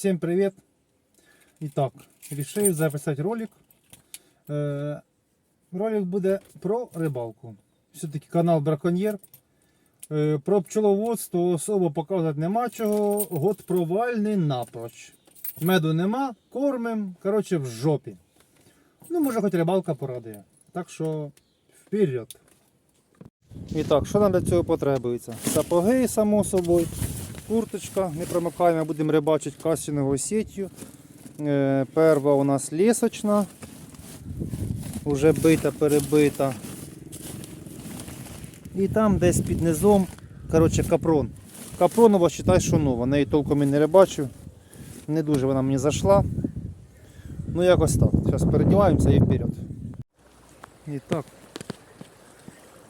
Всем привет! Итак, решив записати ролик. Е, ролик буде про рибалку. Все-таки канал Браконьєр. Е, про пчеловодство особо показувати нема чого. Год провальний напроч. Меду нема, кормим, коротше, в жопі. Ну, може, хоч рибалка порадує. Так що вперед. І так, що нам для цього потребується? Сапоги, само собою, курточка, не промикаємо, будемо рибачити кастинговою сіттю. Е, Перва у нас лісочна, вже бита, перебита. І там десь під низом, коротше, капрон. Капронова, вважай, що нова. Неї толком і не рибачу. Не дуже вона мені зайшла. Ну якось так. Зараз передіваємося і вперед. І так.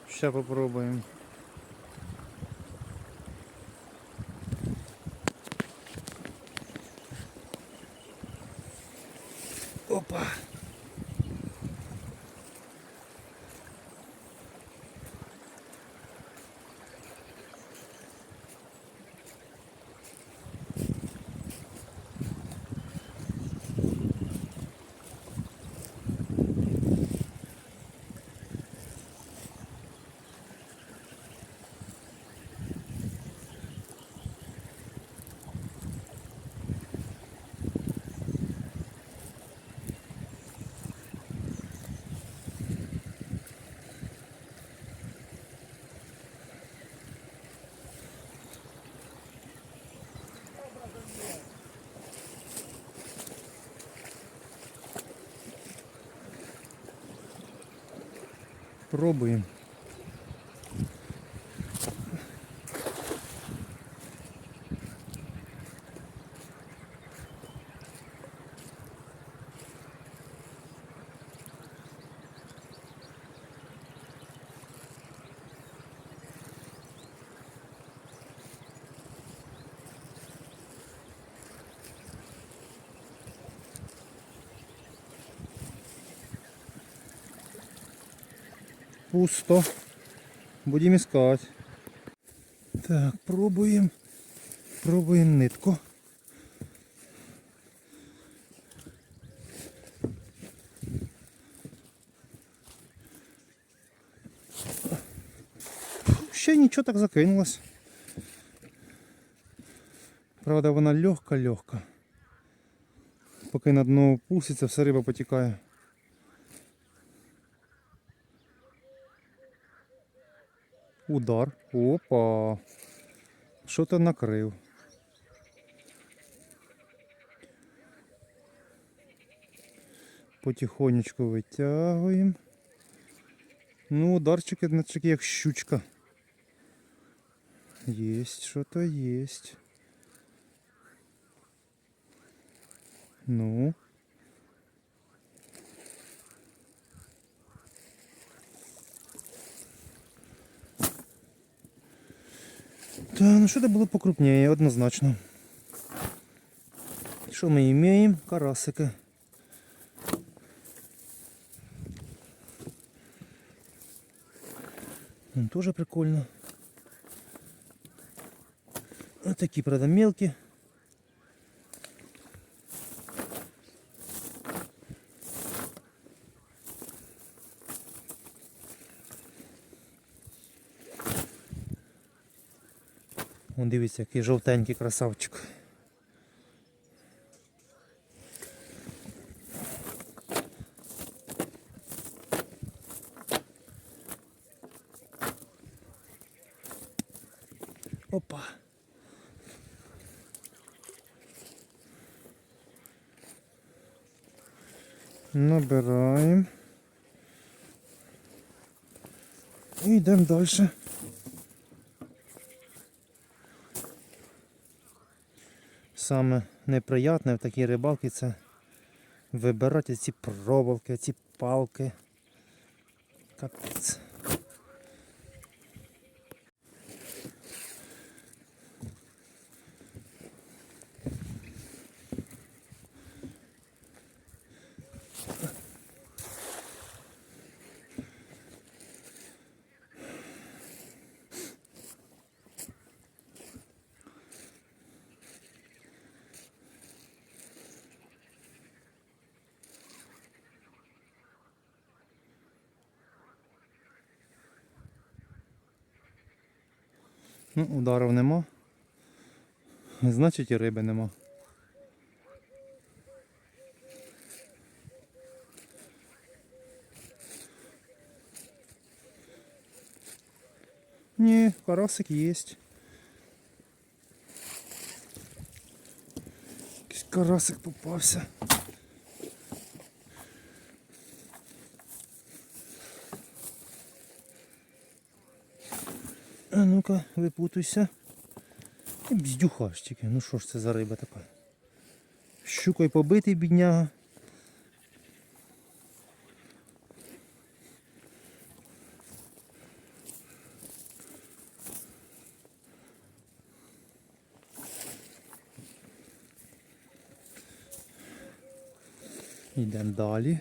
Ще попробуємо. Опа. Пробуємо. Пусто. Будемо искать. Так, пробуємо. Пробуємо нитку. Ще нічого так закинулось. Правда, вона легка-легка. Поки на дно пуститься, все риба потікає. Удар. Опа. Що то накрив. Потихонечку витягуємо. Ну, ударчики, наче як щучка. Єсть, що то єсть. Ну. Та, ну что-то было покрупнее, однозначно. Що ми маємо? Карасики. Тоже прикольно. Вот такие, правда, мелкие. Вон дивіться, який жовтенький красавчик. Опа. Набираємо. І йдемо далі. Саме неприятне в такій рибалці це вибирати ці проволоки, ці палки. Капець. Ну, ударів нема. Значить і риби нема. Ні, карасик є. Якийсь карасик попався. А ну-ка, випутуйся. І Бздюхаш тільки. Ну що ж це за риба така? Щукою побитий бідняга. Йдемо далі.